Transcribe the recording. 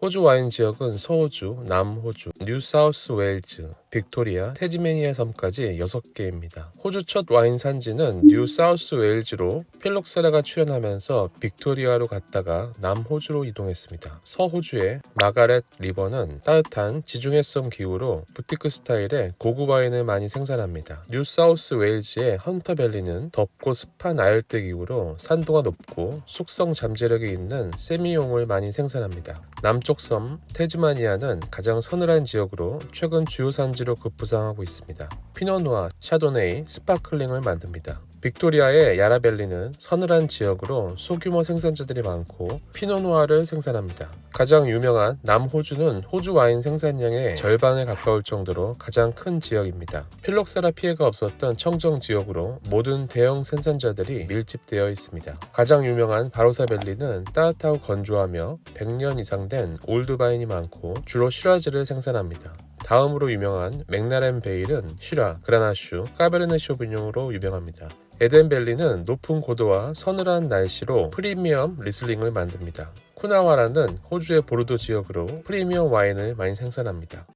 호주 와인 지역은 서호주, 남호주, 뉴사우스 웨일즈, 빅토리아, 테즈메니아 섬까지 6개입니다. 호주 첫 와인 산지는 뉴사우스 웨일즈로 필록사라가 출연하면서 빅토리아로 갔다가 남호주로 이동했습니다. 서호주의 마가렛 리버는 따뜻한 지중해성 기후로 부티크 스타일의 고급 와인을 많이 생산합니다. 뉴사우스 웨일즈의 헌터밸리는 덥고 습한 아열대 기후로 산도가 높고 숙성 잠재력이 있는 세미용을 많이 생산합니다. 남쪽 섬 테즈마니아는 가장 서늘한 지역으로 최근 주요 산지로 급부상하고 있습니다. 피노누아, 샤도네이, 스파클링을 만듭니다. 빅토리아의 야라벨리는 서늘한 지역으로 소규모 생산자들이 많고 피노누아를 생산합니다. 가장 유명한 남호주는 호주 와인 생산량의 절반에 가까울 정도로 가장 큰 지역입니다. 필록사라 피해가 없었던 청정 지역으로 모든 대형 생산자들이 밀집되어 있습니다. 가장 유명한 바로사벨리는 따뜻하고 건조하며 100년 이상 된 올드바인이 많고 주로 시라즈를 생산합니다. 다음으로 유명한 맥나렌 베일은 시라, 그라나슈, 까베르네 쇼비뇽으로 유명합니다. 에덴벨리는 높은 고도와 서늘한 날씨로 프리미엄 리슬링을 만듭니다. 쿠나와라는 호주의 보르도 지역으로 프리미엄 와인을 많이 생산합니다.